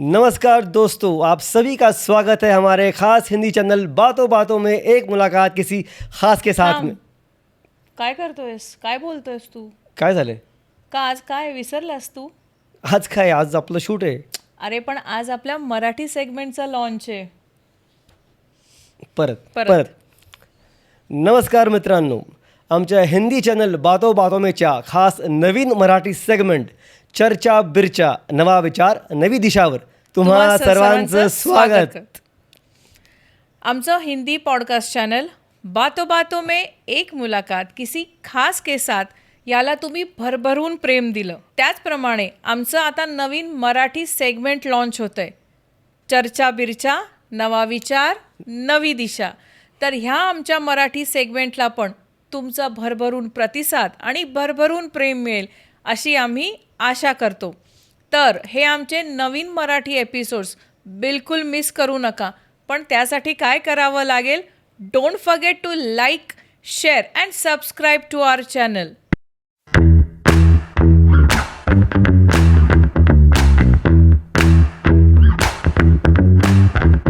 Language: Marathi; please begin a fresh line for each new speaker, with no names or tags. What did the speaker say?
नमस्कार दोस्तों आप सभी का स्वागत है हमारे खास हिंदी चैनल बातों बातों में एक मुलाकात किसी खास के साथ में।
काय करतोयस? काय बोलतोयस तू?
काय झालंय?
का आज काय विसरलास तू?
आज काय? आज आपलं शूट आहे.
अरे पण आज आपल्या मराठी सेगमेंटचा लॉन्च आहे.
परत
परत.
परत. नमस्कार मित्रांनो आमच्या हिंदी चॅनल बातो बातो मेच्या खास नवीन मराठी सेगमेंट चर्चा बिरच्या नवा विचार नवी दिशावर. तुम्हा सर्वांचं स्वागत.
आमचं हिंदी पॉडकास्ट चॅनल बातो बातो में एक मुलाकात किसी खास के साथ याला तुम्ही भरभरून प्रेम दिलं. त्याचप्रमाणे आमचं आता नवीन मराठी सेगमेंट लॉन्च होतं आहे चर्चा बिरचा नवा विचार नवी दिशा. तर ह्या आमच्या मराठी सेगमेंटला पण तुमचा भरभरून प्रतिसाद आणि भरभरून प्रेम मिळेल. अशी आम्ही आशा करतो. तर हे आमचे नवीन मराठी एपिसोड्स बिलकुल मिस करू नका. पण त्यासाठी काय करावं लागेल? Don't forget to like share and subscribe to our channel